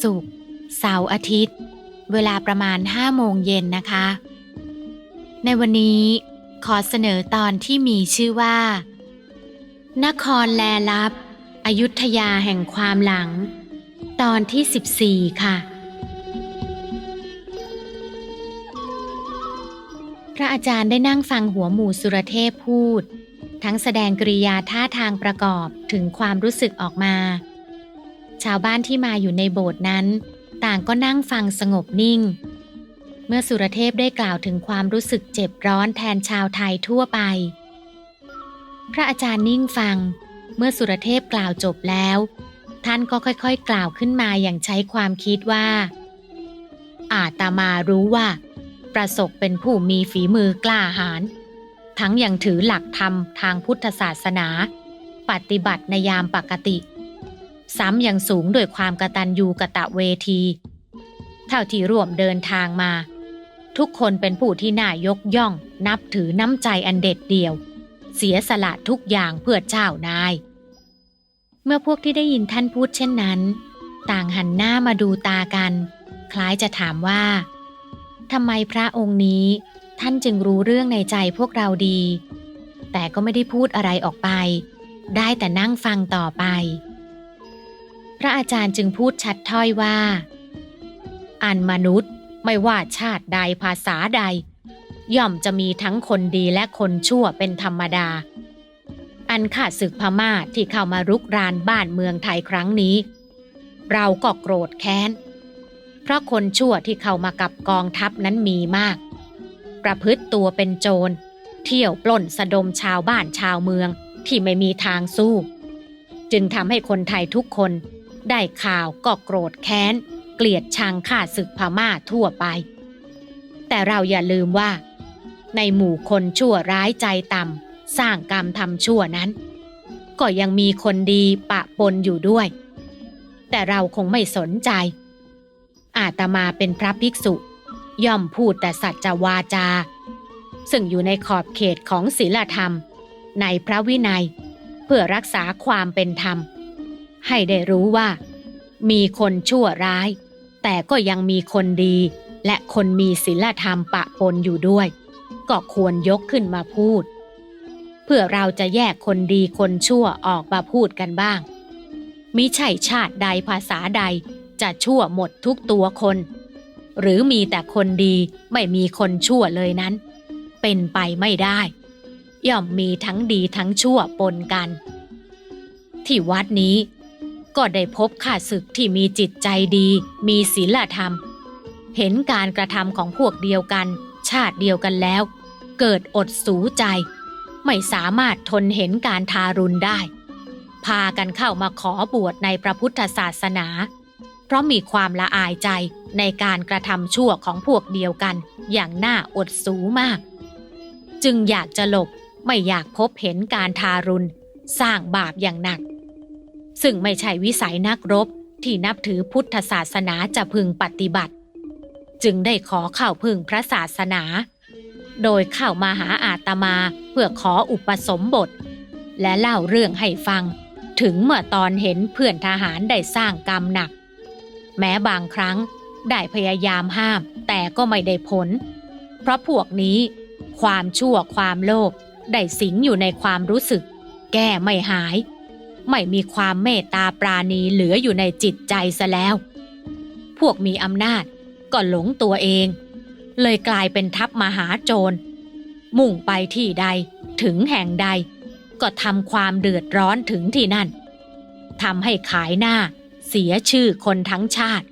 ศุกร์เสาร์อาทิตย์ เวลาประมาณ5โมงเย็นนะคะ ในวันนี้ขอเสนอตอนที่มีชื่อว่า นครแลลับ อยุธยาแห่งความหลัง ตอนที่ 14 ค่ะ พระอาจารย์ได้นั่งฟังหัวหมู่สุรเทพพูด ทั้งแสดงกริยาท่าทางประกอบถึงความรู้สึกออกมา ชาวบ้านที่มาอยู่ในโบสถ์นั้น ต่างก็นั่งฟังสงบนิ่ง เมื่อสุรเทพได้กล่าวถึงความรู้สึกเจ็บร้อนแทนชาวไทยทั่วไป พระอาจารย์นิ่งฟัง เมื่อสุรเทพกล่าวจบแล้ว ท่านก็ค่อยๆ กล่าวขึ้นมาอย่างใช้ความคิดว่า อาตมารู้ว่า ประสบเป็นผู้มีฝีมือกล้าหาญทั้งยังถือหลักธรรมทางพุทธศาสนา ปฏิบัติในยามปกติ ซ้ำยังสูงด้วยความกระตัญญูกระตะเวที เท่าที่ร่วมเดินทางมา ทุกคนเป็นผู้ที่น่ายกย่อง นับถือน้ำใจอันเด็ดเดี่ยว เสียสละทุกอย่างเพื่อเจ้านาย เมื่อพวกที่ได้ยินท่านพูดเช่นนั้น ต่างหันหน้ามาดูตากัน คล้ายจะถามว่าทำไมพระองค์นี้ท่านจึงรู้เรื่องในใจพวกเราดี แต่ก็ไม่ได้พูดอะไรออกไป ได้แต่นั่งฟังต่อไป ระอาจารย์จึงพูดชัดถ้อยว่า อันมนุษย์ไม่ว่าชาติใดภาษาใด ย่อมจะมีทั้งคนดีและคนชั่วเป็นธรรมดา อันข้าศึกพม่าที่เข้ามารุกรานบ้านเมืองไทยครั้งนี้ เราก็โกรธแค้น เพราะคนชั่วที่เข้ามากับกองทัพนั้นมีมาก ประพฤติตัวเป็นโจร เที่ยวปล้นสะดมชาวบ้านชาวเมืองที่ไม่มีทางสู้ จึงทำให้คนไทยทุกคน ได้ข่าวก็โกรธแค้น เกลียดชังข้าศึกพม่าทั่วไป แต่เราอย่าลืมว่า ในหมู่คนชั่วร้ายใจต่ำสร้างกรรมทำชั่วนั้น ก็ยังมีคนดีปะปนอยู่ด้วย แต่เราคงไม่สนใจ อาตมาเป็นพระภิกษุ ย่อมพูดแต่สัจวาจา ซึ่งอยู่ในขอบเขตของศีลธรรม ในพระวินัย เพื่อรักษาความเป็นธรรม ให้ได้รู้ว่า มีคนชั่วร้าย แต่ก็ยังมีคนดี และคนมีศีลธรรมปะปนอยู่ด้วย ก็ควรยกขึ้นมาพูด เพื่อเราจะแยกคนดีคนชั่วออกมาพูดกันบ้างมิใช่ชาติใดภาษาใดจะชั่วหมดทุกตัวคน หรือมีแต่คนดีไม่มีคนชั่วเลยนั้น เป็นไปไม่ได้ ย่อมมีทั้งดีทั้งชั่วปนกัน ที่วัดนี้ ก็ได้พบข้าศึกที่มีจิตใจดี มีศีลธรรม เห็นการกระทำของพวกเดียวกัน ชาติเดียวกันแล้ว เกิดอดสูใจ ไม่สามารถทนเห็นการทารุณได้ พากันเข้ามาขอบวชในพระพุทธศาสนา เพราะมีความละอายใจในการกระทำชั่วของพวกเดียวกัน อย่างน่าอดสูมาก จึงอยากจะหลบไม่อยากพบเห็นการทารุณ สร้างบาปอย่างหนัก ซึ่งไม่ใช่วิสัยนักรบที่นับถือพุทธศาสนาจะพึงปฏิบัติ จึงได้ขอเข้าพึงพระศาสนา โดยเข้ามาหาอาตมาเพื่อขออุปสมบท และเล่าเรื่องให้ฟัง ถึงเมื่อตอนเห็นเพื่อนทหารได้สร้างกรรมหนัก แม้บางครั้งได้พยายามห้ามแต่ก็ไม่ได้ผล เพราะพวกนี้ ความชั่วความโลภได้สิงอยู่ในความรู้สึก แก้ไม่หาย ไม่มีความเมตตาปราณีเหลืออยู่ในจิตใจซะแล้ว พวกมีอำนาจก็หลงตัวเอง เลยกลายเป็นทัพมหาโจร มุ่งไปที่ใดถึงแห่งใด ก็ทำความเดือดร้อนถึงที่นั่นทำให้ขายหน้าเสียชื่อคนทั้งชาติ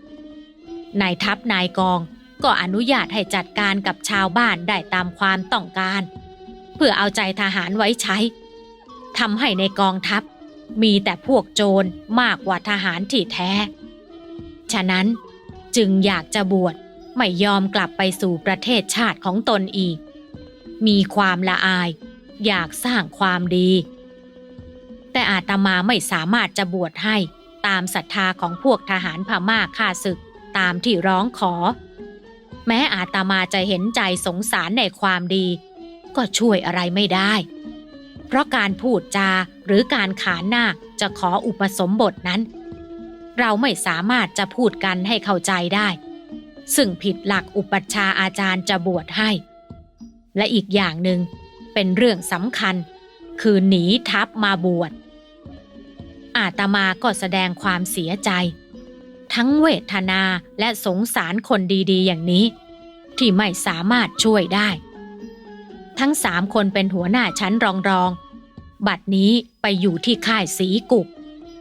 นายทัพนายกองก็อนุญาตให้จัดการกับชาวบ้านได้ตามความต้องการ เพื่อเอาใจทหารไว้ใช้ทำให้ในกองทัพ มีแต่พวกโจรมากกว่าทหารที่แท้ ฉะนั้นจึงอยากจะบวชไม่ยอมกลับไปสู่ประเทศชาติของตนอีก มีความละอาย อยากสร้างความดี แต่อาตมาไม่สามารถจะบวชให้ตามศรัทธาของพวกทหารพม่าฆ่าศึกตามที่ร้องขอ แม้อาตมาจะเห็นใจสงสารในความดี ก็ช่วยอะไรไม่ได้ เพราะการพูดจา หรือการขานหน้าจะขออุปสมบทนั้น เราไม่สามารถจะพูดกันให้เข้าใจได้ ซึ่งผิดหลักอุปัชฌาอาจารย์จะบวชให้ และอีกอย่างหนึ่งเป็นเรื่องสำคัญ คือหนีทัพมาบวชอาตมาก็แสดงความเสียใจ ทั้งเวทนาและสงสารคนดีๆ อย่างนี้ ที่ไม่สามารถช่วยได้ ทั้งสามคนเป็นหัวหน้าชั้นรองรองๆ บัดนี้ไปอยู่ที่ค่ายสีกุก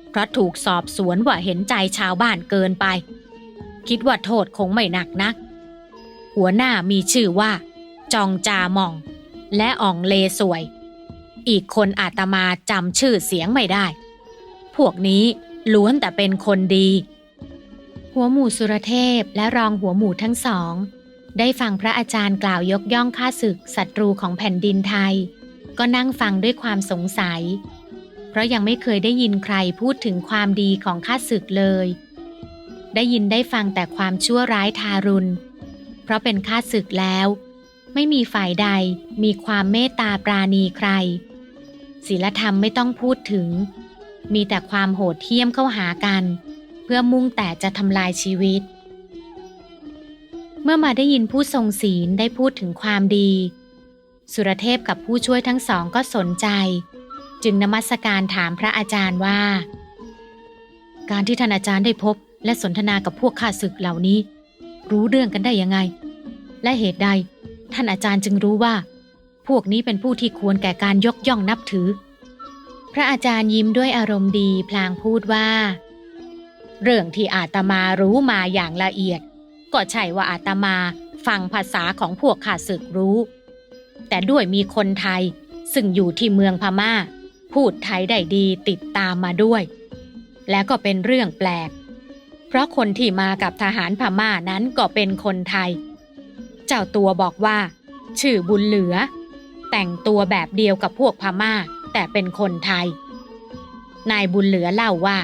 เพราะถูกสอบสวนว่าเห็นใจชาวบ้านเกินไป คิดว่าโทษคงไม่หนักนัก หัวหน้ามีชื่อว่า จองจามอง และอ่องเลสวย อีกคนอาตมาจำชื่อเสียงไม่ได้ พวกนี้ล้วนแต่เป็นคนดี หัวหมู่สุรเทพและรองหัวหมู่ทั้งสอง ได้ฟังพระอาจารย์กล่าวยกย่องข้าศึกศัตรูของแผ่นดินไทย ก็นั่งฟังด้วยความสงสัย เพราะยังไม่เคยได้ยินใครพูดถึงความดีของข้าศึกเลย ได้ยินได้ฟังแต่ความชั่วร้ายทารุณ เพราะเป็นข้าศึกแล้ว ไม่มีฝ่ายใดมีความเมตตาปราณีใครศีลธรรมไม่ต้องพูดถึง มีแต่ความโหดเหี้ยมเข้าหากัน เพื่อมุ่งแต่จะทำลายชีวิต เมื่อมาได้ยินผู้ทรงศีลได้พูดถึงความดี สุรเทพกับผู้ช่วยทั้งสองก็สนใจ จึงนมัสการถามพระอาจารย์ว่า การที่ท่านอาจารย์ได้พบ และสนทนากับพวกข้าศึกเหล่านี้ รู้เรื่องกันได้ยังไง และเหตุใด ท่านอาจารย์จึงรู้ว่า พวกนี้เป็นผู้ที่ควรแก่การยกย่องนับถือ พระอาจารย์ยิ้มด้วยอารมณ์ดีพลางพูดว่า เรื่องที่อาตมารู้มาอย่างละเอียด ก็ใช่ว่าอาตมาฟังภาษาของพวกข้าศึกรู้ แต่ด้วยมีคนไทย ซึ่งอยู่ที่เมืองพม่า พูดไทยได้ดีติดตามมาด้วย และก็เป็นเรื่องแปลก เพราะคนที่มากับทหารพม่านั้นก็เป็นคนไทย เจ้าตัวบอกว่า ชื่อบุญเหลือ แต่งตัวแบบเดียวกับพวกพม่า แต่เป็นคนไทย นายบุญเหลือเล่าว่า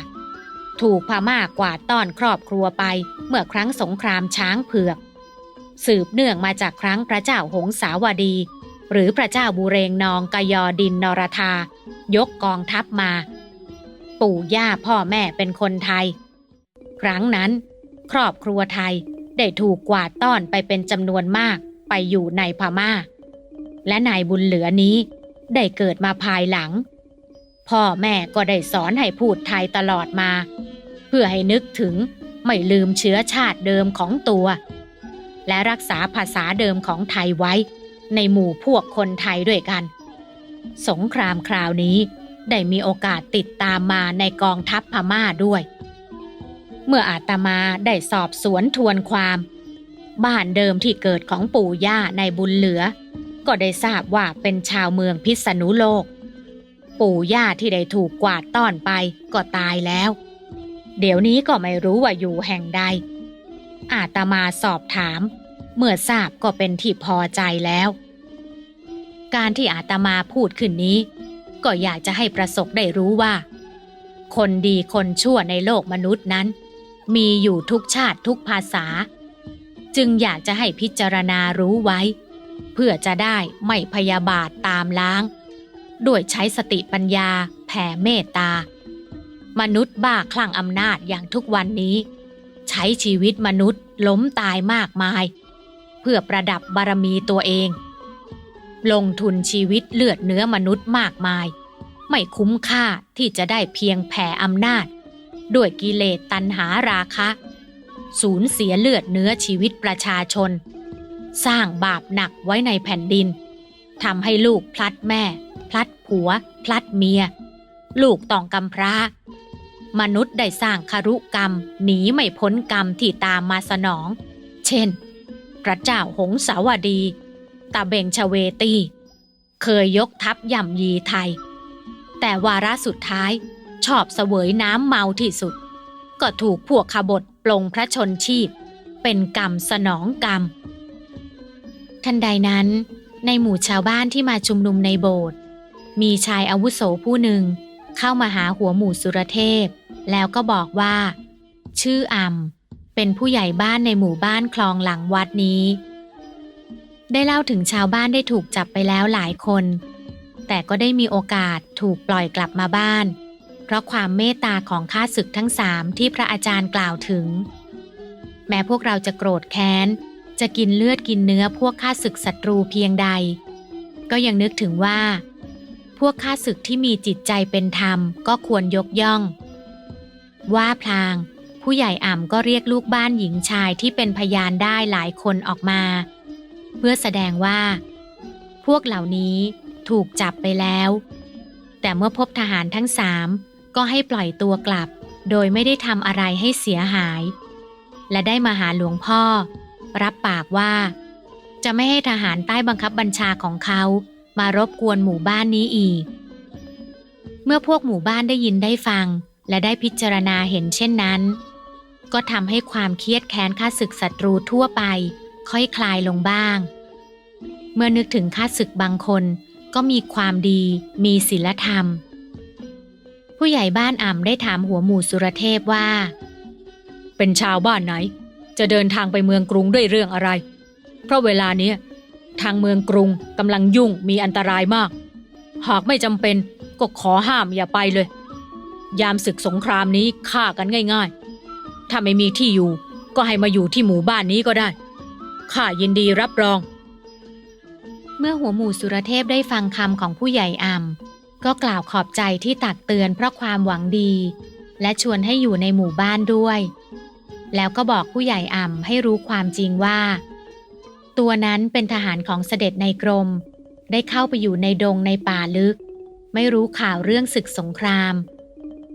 ถูกพม่ากวาดต้อนครอบครัวไปเมื่อครั้งสงครามช้างเผือกสืบเนื่องมาจากครั้งพระเจ้าหงสาวดี หรือพระเจ้าบุเรงนองกยอดินนรธา ยกกองทัพมา ปู่ย่าพ่อแม่เป็นคนไทย ครั้งนั้น ครอบครัวไทยได้ถูกกวาดต้อนไปเป็นจำนวนมากไปอยู่ในพม่า และนายบุญเหลือนี้ได้เกิดมาภายหลัง พ่อแม่ก็ได้สอนให้พูดไทยตลอดมา เพื่อให้นึกถึงไม่ลืมเชื้อชาติเดิมของตัว และรักษาภาษาเดิมของไทยไว้ ในหมู่พวกคนไทยด้วยกัน สงครามคราวนี้ได้มีโอกาสติดตามมาในกองทัพพม่าด้วย เมื่ออาตมาได้สอบสวนทวนความ บ้านเดิมที่เกิดของปู่ย่าในบุญเหลือ ก็ได้ทราบว่าเป็นชาวเมืองพิษณุโลก ปู่ย่าที่ได้ถูกกวาดต้อนไปก็ตายแล้ว เดี๋ยวนี้ก็ไม่รู้ว่าอยู่แห่งใด อาตมาสอบถาม เมื่อทราบก็เป็นที่พอใจแล้ว การที่อาตมาพูดขึ้นนี้ ก็อยากจะให้ประสบได้รู้ว่า คนดีคนชั่วในโลกมนุษย์นั้น มีอยู่ทุกชาติทุกภาษา จึงอยากจะให้พิจารณารู้ไว้ เพื่อจะได้ไม่พยาบาทตามล้าง ด้วยใช้สติปัญญาแผ่เมตตามนุษย์บ้าคลั่งอำนาจอย่างทุกวันนี้ ใช้ชีวิตมนุษย์ล้มตายมากมาย พื่อประดับบารมีตัวเอง ลงทุนชีวิตเลือดเนื้อมนุษย์มากมาย ไม่คุ้มค่าที่จะได้เพียงแผ่อำนาจ ด้วยกิเลสตัณหาราคะ สูญเสียเลือดเนื้อชีวิตประชาชน สร้างบาปหนักไว้ในแผ่นดินทำให้ลูกพลัดแม่ พลัดผัว พลัดเมีย ลูกต้องกำพร้ามนุษย์ได้สร้างคารุกรรมหนีไม่พ้นกรรมที่ตามมาสนอง เช่น พระเจ้าหงสาวดีตาเบงชเวตี เคยยกทัพย่ำยีไทย แต่วาระสุดท้ายชอบเสวยน้ำเมาที่สุด ก็ถูกพวกขบฏปลงพระชนชีพ เป็นกรรมสนองกรรม ทันใดนั้นในหมู่ชาวบ้านที่มาชุมนุมในโบสถ์มีชายอาวุโสผู้หนึ่งเข้ามาหาหัวหมู่สุรเทพ แล้วก็บอกว่า ชื่ออ่ำ เป็นผู้ใหญ่บ้านในหมู่บ้านคลองหลังวัดนี้ ได้เล่าถึงชาวบ้านได้ถูกจับไปแล้วหลายคน แต่ก็ได้มีโอกาสถูกปล่อยกลับมาบ้าน เพราะความเมตตาของข้าศึกทั้งสามที่พระอาจารย์กล่าวถึง แม้พวกเราจะโกรธแค้น จะกินเลือดกินเนื้อพวกข้าศึกศัตรูเพียงใด ก็ยังนึกถึงว่า พวกข้าศึกที่มีจิตใจเป็นธรรมก็ควรยกย่อง ว่าพลาง ผู้ใหญ่อ่ำก็เรียกลูกบ้านหญิงชายที่เป็นพยานได้หลายคนออกมา เพื่อแสดงว่า พวกเหล่านี้ถูกจับไปแล้ว แต่เมื่อพบทหารทั้งสามก็ให้ปล่อยตัวกลับ โดยไม่ได้ทำอะไรให้เสียหาย และได้มาหาหลวงพ่อ รับปากว่า จะไม่ให้ทหารใต้บังคับบัญชาของเขามารบกวนหมู่บ้านนี้อีก เมื่อพวกหมู่บ้านได้ยินได้ฟัง และได้พิจารณาเห็นเช่นนั้น ก็ทำให้ความเครียดแค้นข้าศึกศัตรูทั่วไป ค่อยคลายลงบ้าง เมื่อนึกถึงข้าศึกบางคน ก็มีความดี มีศีลธรรม ผู้ใหญ่บ้านอ่ำได้ถามหัวหมู่สุรเทพว่า เป็นชาวบ้านไหน จะเดินทางไปเมืองกรุงด้วยเรื่องอะไร เพราะเวลานี้ทางเมืองกรุงกำลังยุ่งมีอันตรายมาก หากไม่จำเป็นก็ขอห้ามอย่าไปเลย ยามศึกสงครามนี้ฆ่ากันง่าย ๆ ถ้าไม่มีที่อยู่ ก็ให้มาอยู่ที่หมู่บ้านนี้ก็ได้ ข้ายินดีรับรอง เมื่อหัวหมู่สุรเทพได้ฟังคำของผู้ใหญ่อำก็กล่าวขอบใจที่ตักเตือนเพราะความหวังดี และชวนให้อยู่ในหมู่บ้านด้วย แล้วก็บอกผู้ใหญ่อ่ำให้รู้ความจริงว่า ตัวนั้นเป็นทหารของเสด็จในกรม ได้เข้าไปอยู่ในดงในป่าลึก ไม่รู้ข่าวเรื่องศึกสงคราม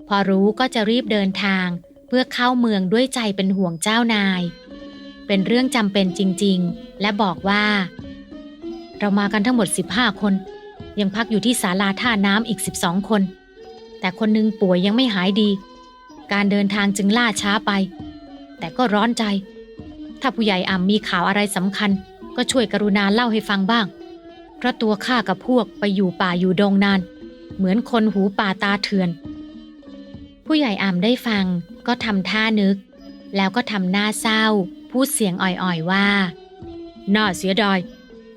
พอรู้ก็จะรีบเดินทาง เพื่อเข้าเมืองด้วยใจเป็นห่วงเจ้านาย เป็นเรื่องจำเป็นจริงๆ และบอกว่า เรามากันทั้งหมด 15 คน ยังพักอยู่ที่ศาลาท่าน้ำอีก 12 คน แต่คนหนึงป่วยยังไม่หายดี การเดินทางจึงล่าช้าไป แต่ก็ร้อนใจ ถ้าผู้ใหญ่อ่ำมีข่าวอะไรสำคัญ ก็ช่วยกรุณาเล่าให้ฟังบ้าง เพราะตัวข้ากับพวกไปอยู่ป่าอยู่ดงนาน เหมือนคนหูป่าตาเถื่อน ผู้ใหญ่อ่ำได้ฟัง ก็ทำท่านึก แล้วก็ทำหน้าเศร้า พูดเสียงอ่อยๆว่า น่าเสียดาย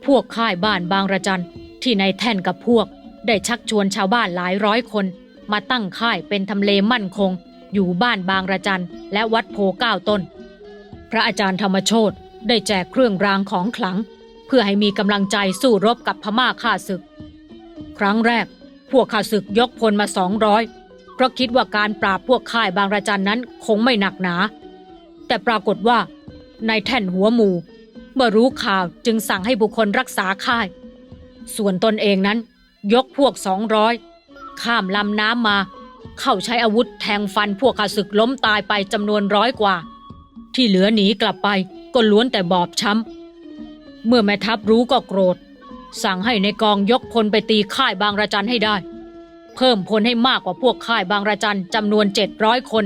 พวกค่ายบ้านบางระจันที่ในายแท่นกับพวก ได้ชักชวนชาวบ้านหลายร้อยคน มาตั้งค่ายเป็นทำเลมั่นคง อยู่บ้านบางระจันและวัดโพเก้าต้น พระอาจารย์ธรรมโชตได้แจกเครื่องรางของขลัง เพื่อให้มีกำลังใจสู้รบกับพม่าข้าศึก ครั้งแรก พวกข้าศึกยกพลมาสองร้อย เพราะคิดว่าการปราบพวกค่ายบางระจันนั้นคงไม่หนักหนา แต่ปรากฏว่านายแท่นหัวหมูเมื่อรู้ข่าวจึงสั่งให้บุคคลรักษาค่าย ส่วนตนเองนั้น ยกพวกสองร้อยข้ามลำน้ำมา เข้าใช้อาวุธแทงฟันพวกข้าศึกล้มตายไปจำนวนร้อยกว่า ที่เหลือหนีกลับไปก็ล้วนแต่บอบช้ำ เมื่อแม่ทัพรู้ก็โกรธ สั่งให้ในกองยกพลไปตีค่ายบางระจันให้ได้ เพิ่มพลให้มากกว่าพวกค่ายบางระจันจำนวนเจ็ดร้อยคน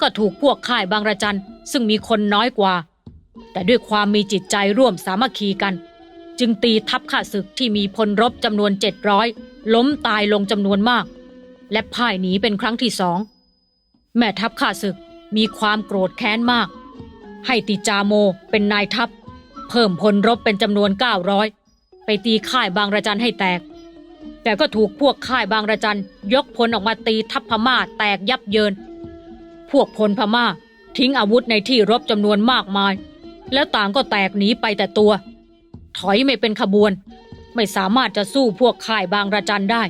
ก็ถูกพวกค่ายบางระจันซึ่งมีคนน้อยกว่า แต่ด้วยความมีจิตใจร่วมสามัคคีกัน จึงตีทัพข้าศึกที่มีพลรบจำนวนเจ็ดร้อยล้มตายลงจำนวนมาก และพ่ายหนีเป็นครั้งที่สอง แม่ทัพข้าศึกมีความโกรธแค้นมาก ให้ติจาโมเป็นนายทัพ เพิ่มพลรบเป็นจำนวน 900 ไปตีค่ายบางระจันให้แตก แต่ก็ถูกพวกค่ายบางระจันยกพลออกมาตีทัพพม่าแตกยับเยิน พวกพลพม่าทิ้งอาวุธในที่รบจำนวนมากมาย แล้วต่างก็แตกหนีไปแต่ตัว ถอยไม่เป็นขบวน ไม่สามารถจะสู้พวกค่ายบางระจันได้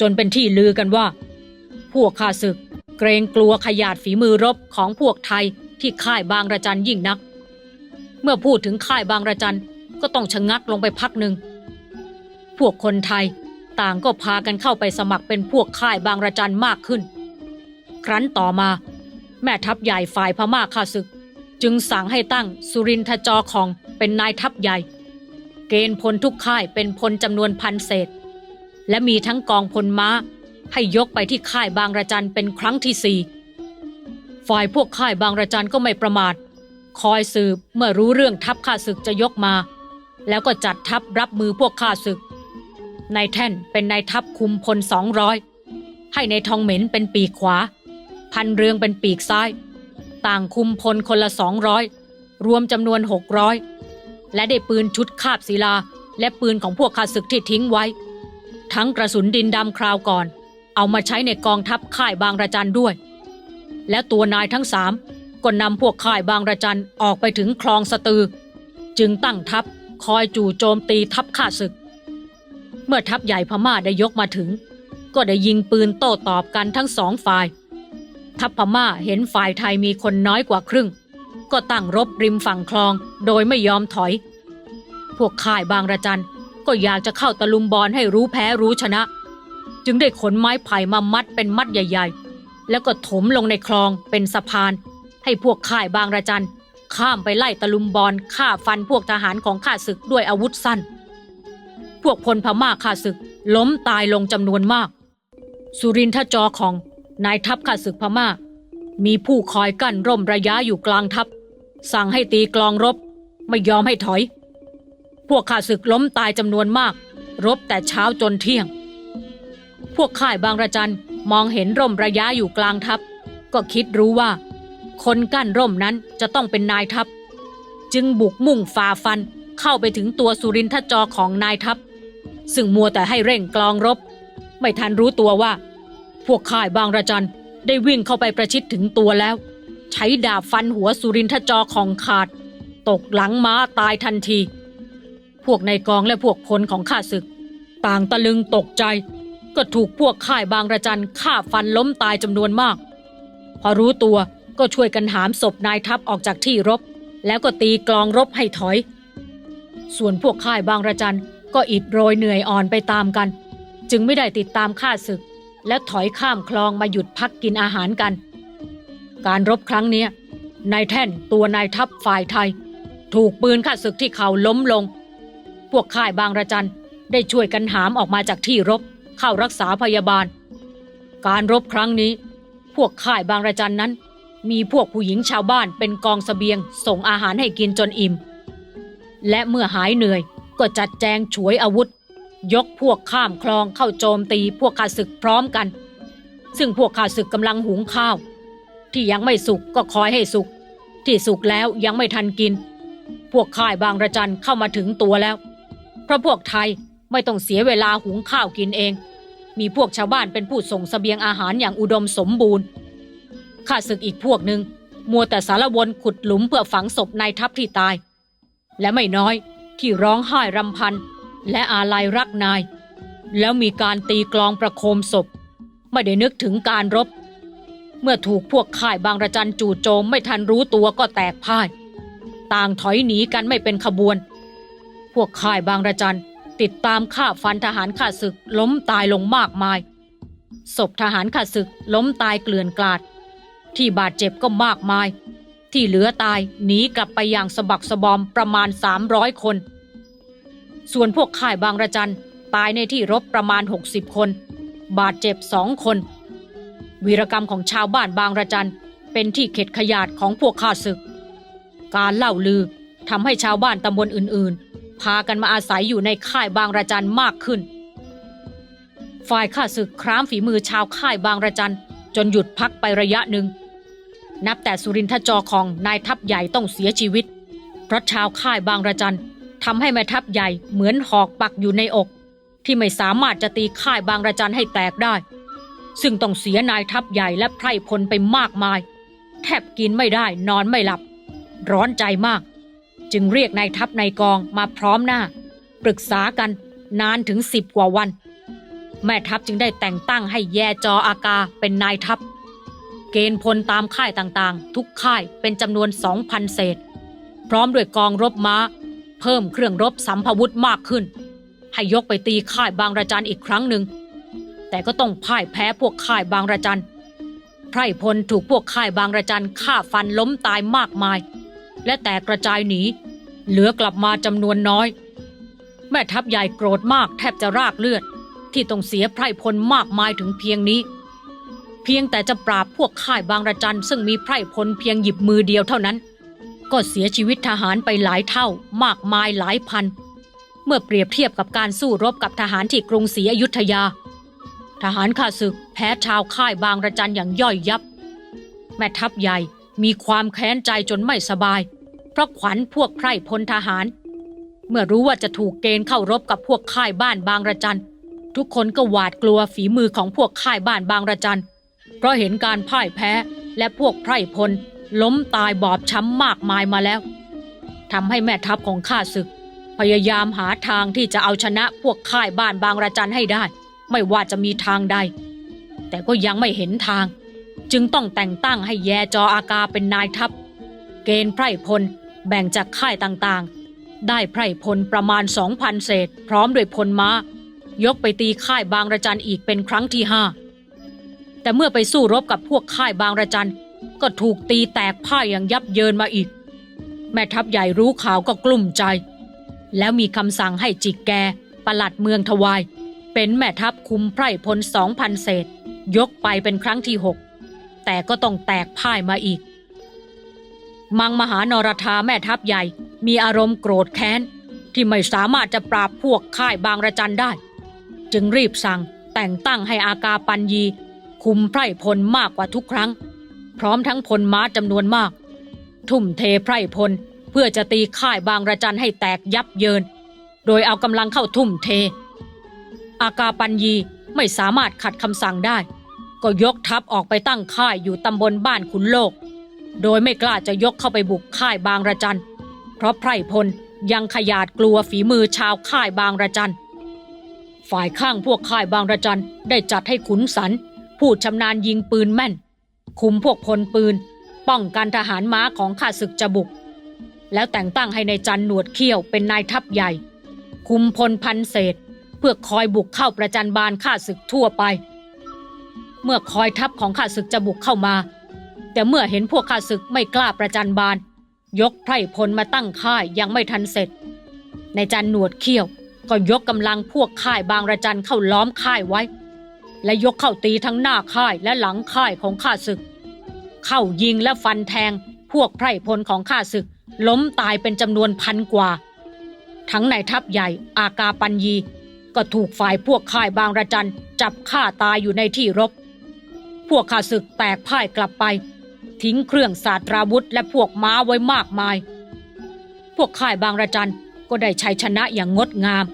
จนเป็นที่ลือกันว่า พวกข้าศึก เกรงกลัวขยาดฝีมือรบของพวกไทยที่ค่ายบางระจันยิ่งนัก เมื่อพูดถึงค่ายบางระจันก็ต้องชะงักลงไปพักหนึ่งพวกคนไทย ต่างก็พากันเข้าไปสมัครเป็นพวกค่ายบางระจันมากขึ้น ครั้นต่อมา แม่ทัพใหญ่ฝ่ายพม่าข้าศึก จึงสั่งให้ตั้งสุรินทจอของเป็นนายทัพใหญ่ เกณฑ์พลทุกค่ายเป็นพลจำนวนพันเศษ และมีทั้งกองพลม้าให้ยกไปที่ค่ายบางระจันเป็นครั้งที่สี่ฝ่ายพวกค่ายบางระจันก็ไม่ประมาท คอยสืบเมื่อรู้เรื่องทัพข้าศึกจะยกมา แล้วก็จัดทัพรับมือพวกข้าศึก นายแท่นเป็นนายทัพคุมพลสองร้อยให้ในายทองเหม็นเป็นปีกขวา พันเรืองเป็นปีกซ้าย ต่างคุมพลคนละสองร้อยรวมจำนวนหกร้อยและได้ปืนชุดคาบศิลา และปืนของพวกข้าศึกที่ทิ้งไว้ ทั้งกระสุนดินดำคราวก่อน เอามาใช้ในกองทัพค่ายบางระจันด้วย และตัวนายทั้งสามก็นำพวกค่ายบางระจันออกไปถึงคลองสตือ จึงตั้งทัพคอยจู่โจมตีทัพข้าศึก เมื่อทัพใหญ่พม่าได้ยกมาถึง ก็ได้ยิงปืนโต้ตอบกันทั้งสองฝ่าย ทัพพม่าเห็นฝ่ายไทยมีคนน้อยกว่าครึ่ง ก็ตั้งรบริมฝั่งคลองโดยไม่ยอมถอย พวกค่ายบางระจันก็อยากจะเข้าตะลุมบอลให้รู้แพ้รู้ชนะ จึงได้ขนไม้ไผ่มามัดเป็นมัดใหญ่ ๆ แล้วก็ถมลงในคลองเป็นสะพาน ให้พวกค่ายบางระจันข้ามไปไล่ตะลุมบอลฆ่าฟันพวกทหารของข้าศึกด้วยอาวุธสั้น พวกพลพม่าข้าศึก ล้มตายลงจำนวนมาก สุรินทจอของนายทัพข้าศึกพม่า มีผู้คอยกั้นร่มระยะอยู่กลางทัพ สั่งให้ตีกลองรบ ไม่ยอมให้ถอย พวกข้าศึกล้มตายจำนวนมาก รบแต่เช้าจนเที่ยง พวกข่ายบางระจันมองเห็นร่มระยะอยู่กลางทัพ ก็คิดรู้ว่า คนกั้นร่มนั้นจะต้องเป็นนายทัพ จึงบุกมุ่งฝ่าฟันเข้าไปถึงตัวสุรินทจอของนายทัพ ซึ่งมัวแต่ให้เร่งกลองรบ ไม่ทันรู้ตัวว่า พวกข่ายบางระจันได้วิ่งเข้าไปประชิดถึงตัวแล้ว ใช้ดาบฟันหัวสุรินทจอของขาด ตกหลังม้าตายทันที พวกในกองและพวกพลของข้าศึก ต่างตะลึงตกใจ ก็ถูกพวกข่ายบางระจันฆ่าฟันล้มตายจำนวนมาก พอรู้ตัวก็ช่วยกันหามศพนายทัพออกจากที่รบ แล้วก็ตีกลองรบให้ถอย ส่วนพวกข่ายบางระจัน ก็อิดโรยเหนื่อยอ่อนไปตามกัน จึงไม่ได้ติดตามข้าศึก และถอยข้ามคลองมาหยุดพักกินอาหารกัน การรบครั้งนี้นายแท่นตัวนายทัพฝ่ายไทย ถูกปืนข้าศึกที่เขาล้มลง พวกข่ายบางระจันได้ช่วยกันหามออกมาจากที่รบเข้ารักษาพยาบาล การรบครั้งนี้ พวกข่ายบางระจันนั้น มีพวกผู้หญิงชาวบ้านเป็นกองสเสบียงส่งอาหารให้กินจนอิ่ม และเมื่อหายเหนื่อย ก็จัดแจงฉวยอาวุธ ยกพวกข้ามคลองเข้าโจมตีพวกข้าศึกพร้อมกัน ซึ่งพวกข้าศึกกำลังหุงข้าว ที่ยังไม่สุกก็คอยให้สุก ที่สุกแล้วยังไม่ทันกิน พวกข่ายบางระจันเข้ามาถึงตัวแล้ว เพราะพวกไทยไม่ต้องเสียเวลาหุงข้าวกินเอง มีพวกชาวบ้านเป็นผู้ส่งเสบียงอาหารอย่างอุดมสมบูรณ์ข้าศึกอีกพวกหนึ่งมัวแต่สารวนขุดหลุมเพื่อฝังศพนายทัพที่ตาย และไม่น้อย ที่ร้องไห้รำพัน และอาลัยรักนาย แล้วมีการตีกลองประโคมศพ ไม่ได้นึกถึงการรบ เมื่อถูกพวกข่ายบางระจันจู่โจมไม่ทันรู้ตัวก็แตกพ่าย ต่างถอยหนีกันไม่เป็นขบวน พวกข่ายบางระจันติดตามฆ่าฟันทหารข้าศึกล้มตายลงมากมายศพทหารข้าศึกล้มตายเกลื่อนกลาด ที่บาดเจ็บก็มากมาย ที่เหลือตายหนีกลับไปอย่างสะบักสะบอมประมาณ 300 คน ส่วนพวกข่ายบางระจันตายในที่รบประมาณ 60 คน บาดเจ็บสองคน วีรกรรมของชาวบ้านบางระจันเป็นที่เข็ดขยาดของพวกข้าศึก การเล่าลือทำให้ชาวบ้านตำบลอื่นๆ พากันมาอาศัยอยู่ในค่ายบางระจันมากขึ้น ฝ่ายข้าศึกครามฝีมือชาวค่ายบางระจันจนหยุดพักไประยะหนึ่ง นับแต่สุรินทจอของนายทัพใหญ่ต้องเสียชีวิต เพราะชาวค่ายบางระจันทำให้แม่ทัพใหญ่เหมือนหอกปักอยู่ในอก ที่ไม่สามารถจะตีค่ายบางระจันให้แตกได้ ซึ่งต้องเสียนายทัพใหญ่และไพร่พลไปมากมาย แทบกินไม่ได้นอนไม่หลับ ร้อนใจมาก จึงเรียกนายทัพนายกองมาพร้อมหน้า ปรึกษากันนานถึงสิบกว่าวัน แม่ทัพจึงได้แต่งตั้งให้แยจออากาเป็นนายทัพ เกณฑ์พลตามค่ายต่างๆ ทุกค่ายเป็นจำนวนสองพันเศษ พร้อมด้วยกองรบม้า เพิ่มเครื่องรบสัมภวุธมากขึ้น ให้ยกไปตีค่ายบางระจันอีกครั้งหนึ่ง แต่ก็ต้องพ่ายแพ้พวกค่ายบางระจันไพรพลถูกพวกค่ายบางระจันฆ่าฟันล้มตายมากมาย และแตกกระจายหนี เหลือกลับมาจำนวนน้อย แม่ทัพใหญ่โกรธมากแทบจะรากเลือด ที่ต้องเสียไพรพลมากมายถึงเพียงนี้ เพียงแต่จะปราบพวกค่ายบางระจันซึ่งมีไพร่พลเพียงหยิบมือเดียวเท่านั้น ก็เสียชีวิตทหารไปหลายเท่า มากมายหลายพัน เมื่อเปรียบเทียบกับการสู้รบกับทหารที่กรุงศรีอยุธยา ทหารข้าศึกแพ้ชาวค่ายบางระจันอย่างย่อยยับ แม่ทัพใหญ่มีความแค้นใจจนไม่สบาย เพราะขวัญพวกไพร่พลทหาร เมื่อรู้ว่าจะถูกเกณฑ์เข้ารบกับพวกค่ายบ้านบางระจันทุกคนก็หวาดกลัวฝีมือของพวกค่ายบ้านบางระจันเพ ราะเห็นการพ่ายแพ้และพวกไพร่พลล้มตายบอบช้ำมากมายมาแล้วทำให้แม่ทัพของข้าศึก พยายามหาทางที่จะเอาชนะพวกค่ายบ้านบางระจันให้ได้ ไม่ว่าจะมีทางใด แต่ก็ยังไม่เห็นทาง จึงต้องแต่งตั้งให้แยจออากาเป็นนายทัพ เกณฑ์ไพร่พลแบ่งจากค่ายต่างๆ ได้ไพร่พลประมาณสองพันเศษ พร้อมด้วยพลม้า ยกไปตีค่ายบางระจันอีกเป็นครั้งที่ห้า แต่เมื่อไปสู้รบกับพวกค่ายบางระจันก็ถูกตีแตกพ่ายอย่างยับเยินมาอีก แม่ทัพใหญ่รู้ข่าวก็กลุ้มใจ แล้วมีคำสั่งให้จิกแกปลัดเมืองทวาย เป็นแม่ทัพคุมไพร่พลสองพันเศษ ยกไปเป็นครั้งที่หกแต่ก็ต้องแตกพ่ายมาอีก มังมหานรธาแม่ทัพใหญ่มีอารมณ์โกรธแค้น ที่ไม่สามารถจะปราบพวกค่ายบางระจันได้ จึงรีบสั่งแต่งตั้งให้อากาปัญญี คุมไพร่พลมากกว่าทุกครั้ง พร้อมทั้งพลม้าจำนวนมาก ทุ่มเทไพร่พลเพื่อจะตีค่ายบางระจันให้แตกยับเยิน โดยเอากำลังเข้าทุ่มเท อากาปัญญีไม่สามารถขัดคำสั่งได้ ก็ยกทัพออกไปตั้งค่ายอยู่ตำบลบ้านขุนโลก โดยไม่กล้าจะยกเข้าไปบุกค่ายบางระจัน เพราะไพร่พลยังขยาดกลัวฝีมือชาวค่ายบางระจัน ฝ่ายข้างพวกค่ายบางระจันได้จัดให้ขุนสัน ผู้ชำนาญยิงปืนแม่น คุมพวกพลปืน ป้องกันทหารม้าของข้าศึกจะบุก แล้วแต่งตั้งให้ในจันหนวดเขี้ยวเป็นนายทัพใหญ่ คุมพลพันเศษ เพื่อคอยบุกเข้าประจันบานข้าศึกทั่วไป เมื่อคอยทัพของข้าศึกจะบุกเข้ามา แต่เมื่อเห็นพวกข้าศึกไม่กล้าประจันบาน ยกไพร่พลมาตั้งค่ายยังไม่ทันเสร็จ ในจันหนวดเขี้ยวก็ยกกำลังพวกค่ายบางระจันเข้าล้อมค่ายไว้ และยกเข้าตีทั้งหน้าค่ายและหลังค่ายของข้าศึก เข้ายิงและฟันแทง พวกไพร่พลของข้าศึก ล้มตายเป็นจำนวนพันกว่า ทั้งในทัพใหญ่อากาปัญญี ก็ถูกฝ่ายพวกค่ายบางระจันจับฆ่าตายอยู่ในที่รบ พวกข้าศึกแตกพ่ายกลับไป ทิ้งเครื่องสาตราวุธและพวกม้าไว้มากมาย พวกค่ายบางระจันก็ได้ชัยชนะอย่างงดงาม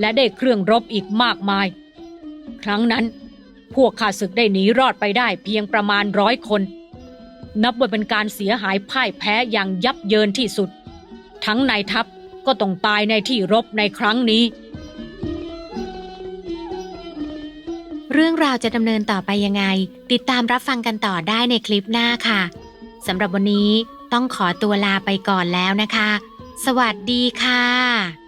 และได้เครื่องรบอีกมากมาย ครั้งนั้น พวกข้าศึกได้หนีรอดไปได้เพียงประมาณร้อยคน นับว่าเป็นการเสียหายพ่ายแพ้อย่างยับเยินที่สุด ทั้งนายทัพก็ต้องตายในที่รบในครั้งนี้ เรื่องราวจะดำเนินต่อไปยังไง ติดตามรับฟังกันต่อได้ในคลิปหน้าค่ะสำหรับวันนี้ต้องขอตัวลาไปก่อนแล้วนะคะ สวัสดีค่ะ